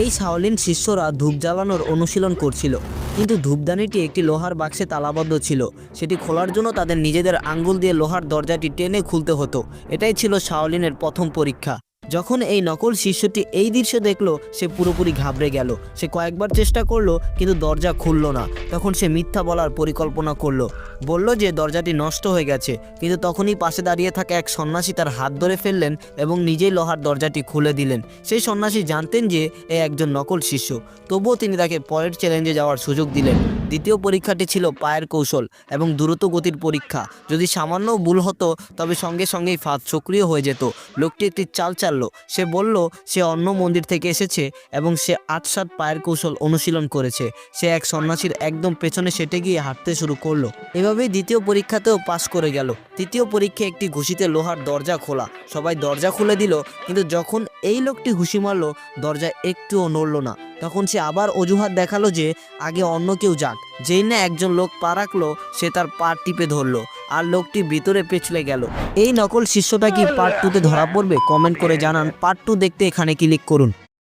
এই শাওলিন শিষ্যরা ধূপ জ্বালানোর অনুশীলন করছিল। কিন্তু ধূপদানিটি একটি লোহার বাক্সে তালাবদ্ধ ছিল। সেটি খোলার জন্য তাদের নিজেদের আঙ্গুল দিয়ে লোহার দরজাটি টেনে খুলতে হতো। এটাই ছিল শাওলিনের প্রথম পরীক্ষা। যখন এই নকল শিষ্যটি এই দৃশ্য দেখল, সে পুরোপুরি ঘাবড়ে গেল। সে কয়েকবার চেষ্টা করল, কিন্তু দরজা খুললো না। তখন সে মিথ্যা বলার পরিকল্পনা করল। বলল যে, দরজাটি নষ্ট হয়ে গেছে। কিন্তু তখনই পাশে দাঁড়িয়ে থাকা এক সন্ন্যাসী তার হাত ধরে ফেললেন এবং নিজেই লোহার দরজাটি খুলে দিলেন। সেই সন্ন্যাসী জানতেন যে, এ একজন নকল শিষ্য। তবুও তিনি তাকে পরের চ্যালেঞ্জে যাওয়ার সুযোগ দিলেন। দ্বিতীয় পরীক্ষাটি ছিল পায়ের কৌশল এবং দ্রুত গতির পরীক্ষা। যদি সামান্য ভুল হতো, তবে সঙ্গে সঙ্গেই ফাঁদ সক্রিয় হয়ে যেত। লোকটি একটি চাল চাললো। সে বলল, সে অন্য মন্দির থেকে এসেছে এবং সে আট সাত পায়ের কৌশল অনুশীলন করেছে। সে এক সন্ন্যাসীর একদম পেছনে সেটে গিয়ে হাঁটতে শুরু করল। এভাবেই দ্বিতীয় পরীক্ষাতেও পাশ করে গেল। তৃতীয় পরীক্ষায় একটি ঘুষিতে লোহার দরজা খোলা। সবাই দরজা খুলে দিল, কিন্তু যখন এই লোকটি ঘুষি মারলো, দরজা একটুও নড়লো না। তখন সে আবার অজুহাত দেখাল যে আগে অন্য কেউ যাক। যেই না একজন লোক পা রাখল, সে তার পা টিপে ধরলো আর লোকটি ভিতরে পেছলে গেল। এই নকল শিষ্যটা কি পার্ট টুতে ধরা পড়বে? কমেন্ট করে জানান। পার্ট টু দেখতে এখানে ক্লিক করুন।